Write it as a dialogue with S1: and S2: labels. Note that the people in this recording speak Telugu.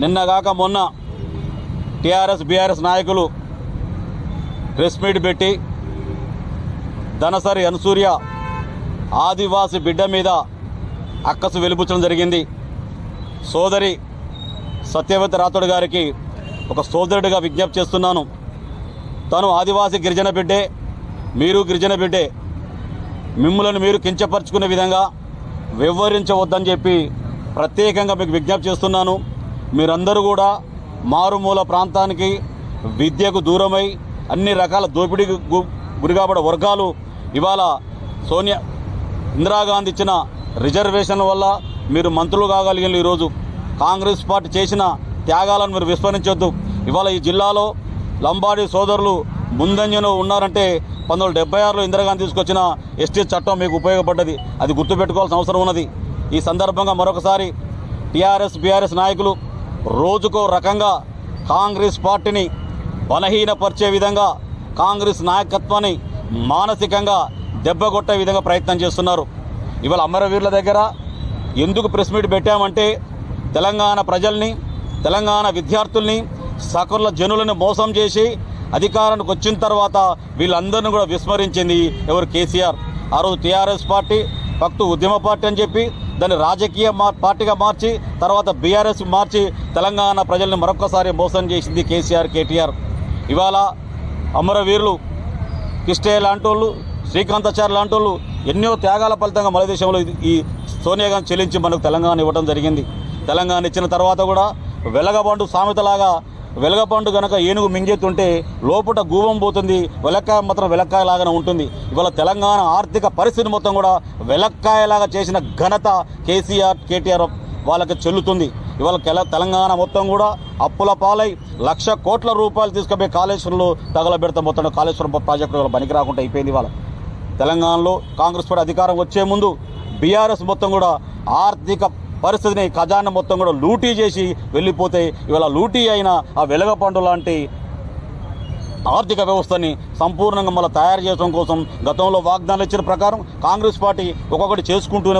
S1: నిన్నగాక మొన్న టీఆర్ఎస్ బీఆర్ఎస్ నాయకులు ప్రెస్ మీట్ పెట్టి ధనసరి అనసూర్య ఆదివాసి బిడ్డ మీద అక్కసు వెలుపుచ్చడం జరిగింది. సోదరి సత్యవతి రాథోడ్ గారికి ఒక సోదరుడిగా విజ్ఞప్తి చేస్తున్నాను. తను ఆదివాసి గిరిజన బిడ్డే మీరు గిరిజన బిడ్డే. మిమ్మల్ని మీరు కించపరుచుకునే విధంగా వివరించవద్దని చెప్పి ప్రత్యేకంగా మీకు విజ్ఞప్తి చేస్తున్నాను. మీరందరూ కూడా మారుమూల ప్రాంతానికి విద్యకు దూరమై అన్ని రకాల దోపిడీకి గు- గురికాబడే వర్గాలు ఇవాళ సోనియా ఇందిరాగాంధీ ఇచ్చిన రిజర్వేషన్ వల్ల మీరు మంత్రులు కాగలిగిన ఈరోజు కాంగ్రెస్ పార్టీ చేసిన త్యాగాలను మీరు విస్మరించొద్దు. ఇవాళ ఈ జిల్లాలో లంబాడి సోదరులు ముందంజలో ఉన్నారంటే పంతొమ్మిది డెబ్బై ఆరులో ఇందిరాగాంధీ తీసుకొచ్చిన ఎస్టీ చట్టం మీకు ఉపయోగపడ్డది. అది గుర్తుపెట్టుకోవాల్సిన అవసరం ఉన్నది. ఈ సందర్భంగా మరొకసారి టీఆర్ఎస్ బీఆర్ఎస్ నాయకులు రోజుకో రకంగా కాంగ్రెస్ పార్టీని బలహీనపరిచే విధంగా కాంగ్రెస్ నాయకత్వాన్ని మానసికంగా దెబ్బగొట్టే విధంగా ప్రయత్నం చేస్తున్నారు. ఇవాళ అమరవీరుల దగ్గర ఎందుకు ప్రెస్ మీట్ పెట్టామంటే తెలంగాణ ప్రజల్ని తెలంగాణ విద్యార్థుల్ని సకల జనులను మోసం చేసి అధికారానికి వచ్చిన తర్వాత వీళ్ళందరినీ కూడా విస్మరించింది ఎవరు కేసీఆర్. ఆ రోజు టీఆర్ఎస్ పార్టీ భక్తు ఉద్యమ పార్టీ అని చెప్పి దాన్ని రాజకీయ మా- పార్టీగా మార్చి తర్వాత బీఆర్ఎస్ మార్చి తెలంగాణ ప్రజల్ని మరొకసారి మోసం చేసింది కేసీఆర్ కేటీఆర్. ఇవాళ అమరవీరులు కిష్టయ్య లాంటి వాళ్ళు శ్రీకాంతాచార్య లాంటి వాళ్ళు ఎన్నో త్యాగాల ఫలితంగా మన దేశంలో ఈ సోనియా గాంధీ చెల్లించి మనకు తెలంగాణ ఇవ్వడం జరిగింది. తెలంగాణ ఇచ్చిన తర్వాత కూడా వెలగబండు సామెతలాగా వెలగపండు గనక ఏనుగు మింగెత్తుంటే లోపట గూవం పోతుంది వెలక్కాయ మాత్రం వెలక్కాయ లాగానే ఉంటుంది. ఇవాళ తెలంగాణ ఆర్థిక పరిస్థితి మొత్తం కూడా వెలక్కాయలాగా చేసిన ఘనత కేసీఆర్ కేటీఆర్ వాళ్ళకి చెల్లుతుంది. ఇవాళ తెలంగాణ మొత్తం కూడా అప్పుల పాలై లక్ష కోట్ల రూపాయలు తీసుకుపోయి కాళేశ్వరంలో తగలబెడత మొత్తం కాళేశ్వరం ప్రాజెక్టు వాళ్ళ పనికి రాకుండా అయిపోయింది ఇవాళ. తెలంగాణలో కాంగ్రెస్ పార్టీ అధికారం వచ్చే ముందు బీఆర్ఎస్ మొత్తం కూడా ఆర్థిక పరిస్థితిని ఖజానా మొత్తం కూడా లూటీ చేసి వెళ్ళిపోతే ఇవాళ లూటీ అయిన ఆ వెలగపండు లాంటి ఆర్థిక వ్యవస్థని సంపూర్ణంగా మళ్ళీ తయారు చేయడం కోసం గతంలో వాగ్దానాలు ఇచ్చిన ప్రకారం కాంగ్రెస్ పార్టీ ఒక్కొక్కటి చేసుకుంటూనే